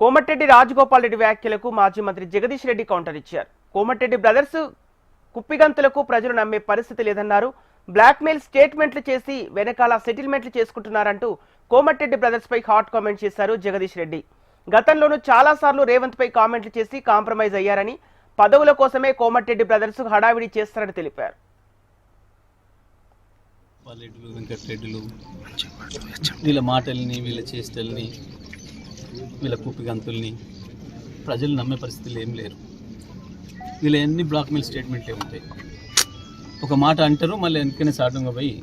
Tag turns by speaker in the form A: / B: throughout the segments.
A: కోమటిరెడ్డి రాజగోపాల్ రెడ్డి వ్యాఖ్యలకు మాజీ మంత్రి జగదీష్ రెడ్డి కౌంటర్ ఇచ్చారు. కోమటిరెడ్డి బ్రదర్స్ కుప్పిగంతులకు ప్రజలు నమ్మే పరిస్థితి లేదన్నారు. బ్లాక్మెయిల్ స్టేట్మెంట్లు చేసి వెనకాల సెటిల్మెంట్లు చేసుకుంటున్నారంటూ కోమటిరెడ్డి బ్రదర్స్ పై హాట్ కామెంట్ చేశారు జగదీష్ రెడ్డి. గతంలోనూ చాలా సార్లు రేవంత్ పై కామెంట్లు చేసి కాంప్రమైజ్ అయ్యారని పదవుల కోసమే కోమటిరెడ్డి బ్రదర్స్ హడావిడి చేస్తారని తెలిపారు.
B: వెంకటరెడ్డిలు వీళ్ళ మాటల్ని వీళ్ళ చేష్టల్ని వీళ్ళ కుప్పిగంతుల్ని ప్రజలు నమ్మే పరిస్థితులు ఏం లేరు. వీళ్ళ ఎన్ని బ్లాక్మెయిల్ స్టేట్మెంట్లే ఉంటాయి. ఒక మాట అంటారు మళ్ళీ వెనకనే సాటంగా పోయి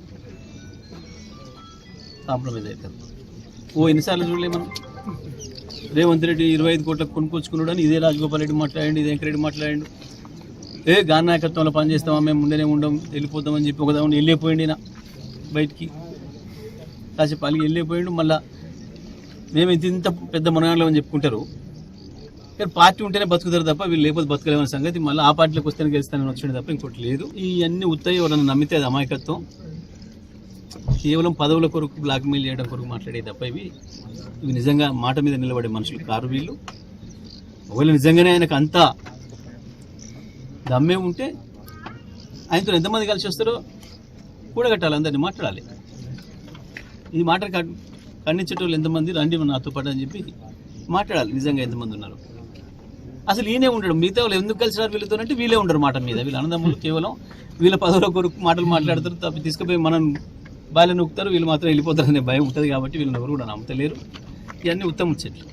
B: కాంప్రమైజ్ అవుతారు. ఓ ఎన్నిసార్లు చూడలే మనం? రేవంత్ రెడ్డి ఇరవై ఐదు కోట్లకు కొనుక్కొచ్చుకున్నాడు అని ఇదే రాజగోపాల్ రెడ్డి మాట్లాడండి ఇదే వెంకరెడ్డి మాట్లాడండి. ఏ గాన్ నాయకత్వంలో పనిచేస్తామా మేము ఉండనే ఉండం వెళ్ళిపోతామని చెప్పి ఒకదాని వెళ్ళిపోయిండి నా బయటికి. కాసేపు అలిగి వెళ్ళిపోయిండు మళ్ళీ మేము ఇంత ఇంత పెద్ద మనగాళ్ళు అని చెప్పుకుంటారు. కానీ పార్టీ ఉంటేనే బతుకుతారు తప్ప వీళ్ళు లేకపోతే బతకలేమని సంగతి. మళ్ళీ ఆ పార్టీలోకి వస్తేనే గెలుస్తానని వచ్చింది తప్ప ఇంకోటి లేదు. ఈ అన్ని ఉత్తాయి వాళ్ళని నమ్మితే అది అమాయకత్వం. కేవలం పదవుల కొరకు బ్లాక్మెయిల్ చేయడం కొరకు మాట్లాడే తప్ప ఇవి. ఇవి నిజంగా మాట మీద నిలబడే మనుషులు కారు వీళ్ళు. ఒకవేళ నిజంగానే ఆయనకు అంతా దమ్మే ఉంటే ఆయనతో ఎంతమంది కలిసి వస్తారో కూడగట్టాలి అందరినీ మాట్లాడాలి. ఈ మాట ఖండించేటోళ్ళు ఎంతమంది? రండి నాతో పాటు అని చెప్పి మాట్లాడాలి. నిజంగా ఎంతమంది ఉన్నారు? అసలు ఈయనే ఉండడు. మిగతా వాళ్ళు ఎందుకు కలిసినారు వీళ్ళతోనంటే వీళ్ళే ఉండరు మాట మీద. వీళ్ళ అన్నదమ్ములు కేవలం వీళ్ళ పదవుల కొరకు మాటలు మాట్లాడతారు తప్ప తీసుకుపోయి మనం బాల్య నొక్కుతారు వీళ్ళు మాత్రం వెళ్ళిపోతారు అనే భయం ఉంటుంది కాబట్టి వీళ్ళని ఎవరు కూడా నమ్మతలేరు ఇవన్నీ ఉత్తమ చెట్లు